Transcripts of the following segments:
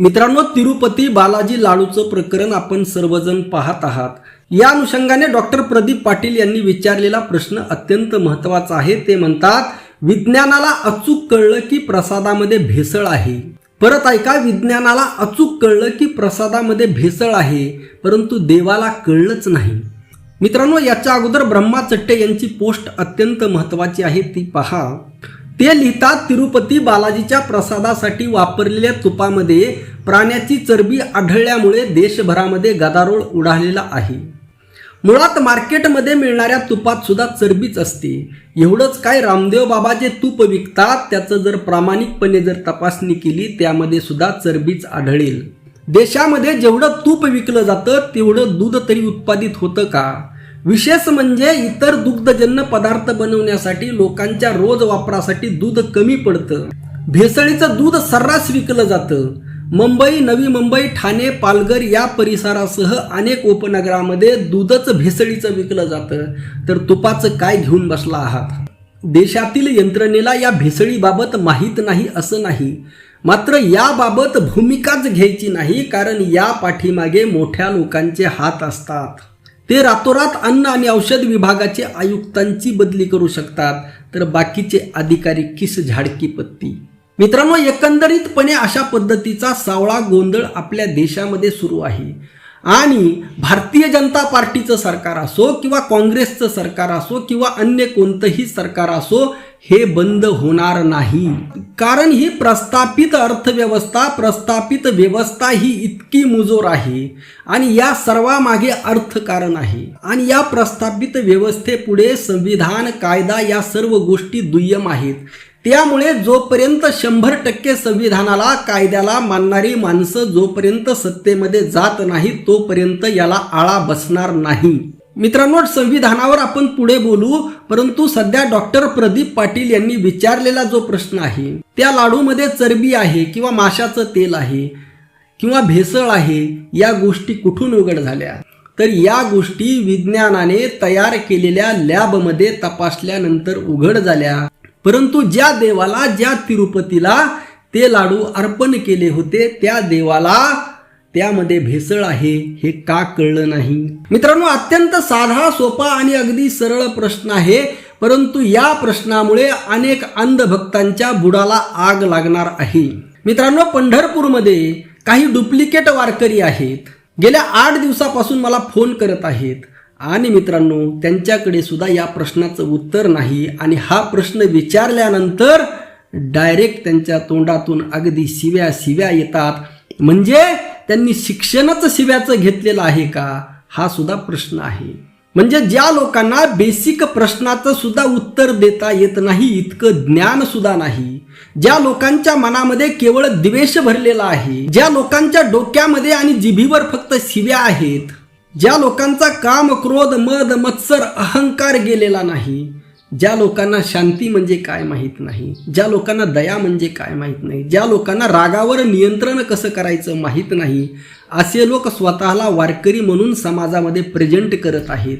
मित्रांनो तिरुपती बालाजी लाडूचं प्रकरण आपण सर्वजण पाहत आहात. या अनुषंगाने डॉक्टर प्रदीप पाटील यांनी विचारलेला प्रश्न अत्यंत महत्त्वाचा आहे. ते म्हणतात विज्ञानाला अचूक कळलं की प्रसादामध्ये भेसळ आहे. परत ऐका विज्ञानाला अचूक कळलं की प्रसादामध्ये भेसळ आहे परंतु देवाला कळलंच नाही. मित्रांनो याच्या अगोदर ब्रह्मा चट्टे यांची पोस्ट अत्यंत महत्वाची आहे ती पहा. ते लिहितात तिरुपती बालाजीच्या प्रसादासाठी वापरलेल्या तुपामध्ये प्राण्याची चरबी आढळल्यामुळे देशभरामध्ये गदारोळ उडालेला आहे. मुळात मार्केटमध्ये मिळणाऱ्या तुपात सुद्धा चरबीच असते. एवढंच काय रामदेव बाबा जे तूप विकतात त्याचं जर प्रामाणिकपणे जर तपासणी केली त्यामध्ये सुद्धा चरबीच आढळेल. देशामध्ये जेवढं तूप विकलं जातं तेवढं दूध तरी उत्पादित होतं का? विशेष म्हणजे इतर दुग्धजन्य पदार्थ बनवण्यासाठी लोकांच्या रोज वापरासाठी दूध कमी पडतं. भेसळीचं दूध सर्रास विकलं जातं. मुंबई नवी मुंबई ठाणे पालघर या परिसरासह अनेक उपनगरामध्ये दूधच भेसळीचं विकलं जातं. तर तुपाचं काय घेऊन बसला आहात? देशातील यंत्रणेला या भेसळीबाबत माहीत नाही असं नाही. मात्र याबाबत भूमिकाच घ्यायची नाही कारण या पाठीमागे मोठ्या लोकांचे हात असतात. ते रातोरात अन्न आणि औषध विभागाचे आयुक्तांची बदली करू शकतात. तर बाकीचे अधिकारी किस झाडकी पत्ती? मित्रांनो एकंदरीतपणे अशा पद्धतीचा सावळा गोंधळ आपल्या देशामध्ये सुरू आहे. आणि भारतीय जनता पार्टीचं सरकार असो किंवा काँग्रेसचं सरकार असो किंवा अन्य कोणतंही सरकार असो हे बंद होणार नाही. कारण ही प्रस्थापित अर्थव्यवस्था प्रस्थापित व्यवस्था ही इतकी मुजोर आहे आणि या सर्वामागे अर्थकारण आहे. आणि या प्रस्थापित व्यवस्थेपुढे संविधान कायदा या सर्व गोष्टी दुय्यम आहेत. त्यामुळे जोपर्यंत शंभर टक्के संविधानाला कायद्याला मानणारी माणसं जोपर्यंत सत्तेमध्ये जात नाही तोपर्यंत याला आळा बसणार नाही. मित्रांनो संविधानावर आपण पुढे बोलू परंतु सध्या डॉक्टर प्रदीप पाटील यांनी विचारलेला जो प्रश्न आहे त्या लाडूमध्ये चरबी आहे किंवा माशाचं तेल आहे किंवा भेसळ आहे या गोष्टी कुठून उघड झाल्या? तर या गोष्टी विज्ञानाने तयार केलेल्या लॅबमध्ये तपासल्यानंतर उघड झाल्या. परंतु ज्या देवाला ज्या तिरुपतीला ते लाडू अर्पण केले होते त्या देवाला त्यामध्ये भेसळ आहे हे का कळलं नाही? मित्रांनो अत्यंत साधा सोपा आणि अगदी सरळ प्रश्न आहे. परंतु या प्रश्नामुळे अनेक अंधभक्तांच्या बुडाला आग लागणार आहे. मित्रांनो पंढरपूरमध्ये काही डुप्लिकेट वारकरी आहेत. गेल्या आठ दिवसापासून मला फोन करत आहेत. आणि मित्रांनो त्यांच्याकडे सुद्धा या प्रश्नाचं उत्तर नाही आणि हा प्रश्न विचारल्यानंतर डायरेक्ट त्यांच्या तोंडातून अगदी शिव्या शिव्या येतात. म्हणजे त्यांनी शिक्षणच शिव्याचं घेतलेलं आहे का? हा सुद्धा प्रश्न आहे. म्हणजे ज्या लोकांना बेसिक प्रश्नाचं सुद्धा उत्तर देता येत नाही इतकं ज्ञान सुद्धा नाही. ज्या लोकांच्या मनामध्ये केवळ द्वेष भरलेला आहे ज्या लोकांच्या डोक्यामध्ये आणि जिभीवर फक्त शिव्या आहेत ज्या लोकांचा काम क्रोध मद मत्सर अहंकार गेलेला नाही ज्या लोकांना शांती म्हणजे काय माहीत नाही ज्या लोकांना दया म्हणजे काय माहीत नाही ज्या लोकांना रागावर नियंत्रण कसं करायचं माहीत नाही असे लोक स्वतःला वारकरी म्हणून समाजामध्ये प्रेझेंट करत आहेत.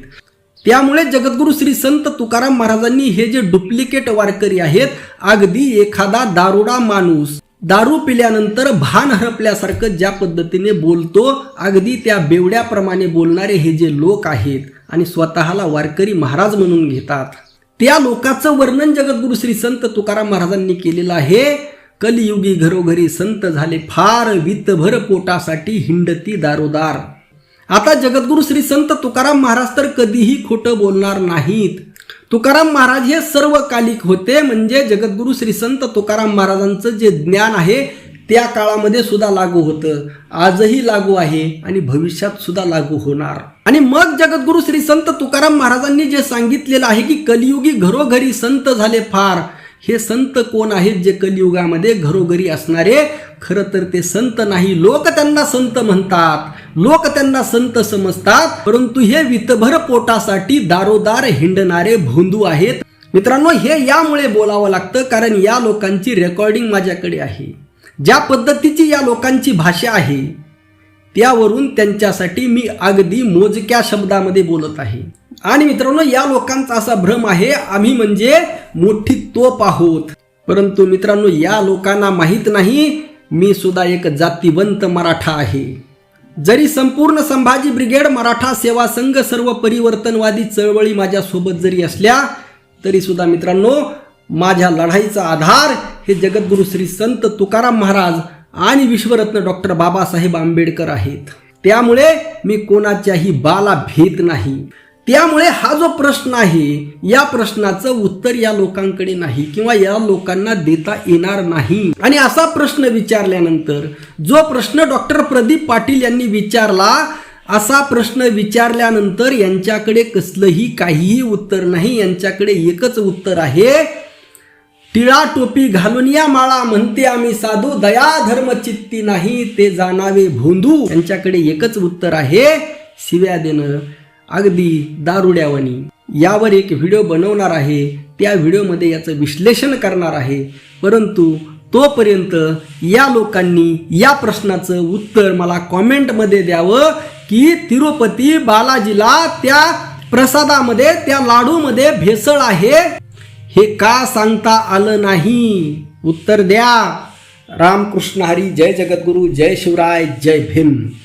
त्यामुळे जगद्गुरू श्री संत तुकाराम महाराजांनी हे जे डुप्लिकेट वारकरी आहेत अगदी एखादा दारुडा माणूस दारू पिल्यानंतर भान हरपल्यासारखं ज्या पद्धतीने बोलतो अगदी त्या बेवड्याप्रमाणे बोलणारे हे जे लोक आहेत आणि स्वतःला वारकरी महाराज म्हणून घेतात. त्या लोकाचं वर्णन जगद्गुरु श्री संत तुकाराम महाराजांनी केलेलं आहे. कलियुगी घरोघरी संत झाले फार वितभर पोटासाठी हिंडती दारोदार. आता जगद्गुरु श्री संत तुकाराम महाराज तर कधीही खोटं बोलणार नाहीत. तुकाराम महाराज हे सर्व कालिक होते. म्हणजे जगद्गुरू श्री संत तुकाराम महाराजांचं जे ज्ञान आहे त्या काळामध्ये सुद्धा लागू होतं. आजही लागू आहे आणि भविष्यात सुद्धा लागू होणार. आणि मग जगद्गुरु श्री संत तुकाराम महाराजांनी जे सांगितलेलं आहे की कलियुगी घरोघरी संत झाले फार. हे संत कोण आहेत जे कलियुगामध्ये घरोघरी असणारे? खरं तर ते संत नाही. लोक त्यांना संत म्हणतात. लोक त्यांना संत समजतात परंतु हे वितभर पोटासाठी दारोदार हिंडणारे भोंदू आहेत. मित्रांनो हे यामुळे बोलावं लागतं कारण या लोकांची रेकॉर्डिंग माझ्याकडे आहे. ज्या पद्धतीची या लोकांची भाषा आहे त्यावरून त्यांच्यासाठी मी अगदी मोजक्या शब्दामध्ये बोलत आहे. आणि मित्रांनो या लोकांचा असा भ्रम आहे आम्ही म्हणजे मोठी तोप आहोत. परंतु मित्रांनो या लोकांना माहीत नाही मी सुद्धा एक जातीवंत मराठा आहे. जरी संपूर्ण संभाजी ब्रिगेड मराठा सेवा संघ सर्व परिवर्तनवादी चळवळी माझ्यासोबत जरी असल्या तरी सुद्धा मित्रांनो माझ्या लढाईचा आधार हे जगद्गुरु श्री संत तुकाराम महाराज आणि विश्वरत्न डॉक्टर बाबासाहेब आंबेडकर आहेत. त्यामुळे मी कोणाच्याही बाला भेद नाही. त्यामुळे हा जो प्रश्न आहे या प्रश्नाचं उत्तर या लोकांकडे नाही किंवा या लोकांना देता येणार नाही. आणि असा प्रश्न विचारल्यानंतर जो प्रश्न डॉक्टर प्रदीप पाटील यांनी विचारला असा प्रश्न विचारल्यानंतर यांच्याकडे कसलंही काहीही उत्तर नाही यांच्याकडे एकच उत्तर आहे टिळा टोपी घालून या माळा म्हणते आम्ही साधू दया धर्म चित्ती नाही ते जाणावे भोंदू. यांच्याकडे एकच उत्तर आहे शिव्या देणं. अगदी दारुड्यावानी यावर एक व्हिडिओ बनवणार आहे. त्या व्हिडिओमध्ये याचं विश्लेषण करणार आहे. परंतु तोपर्यंत या लोकांनी या प्रश्नाचं उत्तर मला कॉमेंटमध्ये द्यावं की तिरुपती बालाजीला त्या प्रसादामध्ये त्या लाडूमध्ये भेसळ आहे? हे का सांगता आलं नाही? उत्तर द्या. रामकृष्ण हरी जय जगद्गुरु जय शिवराय जय भीम.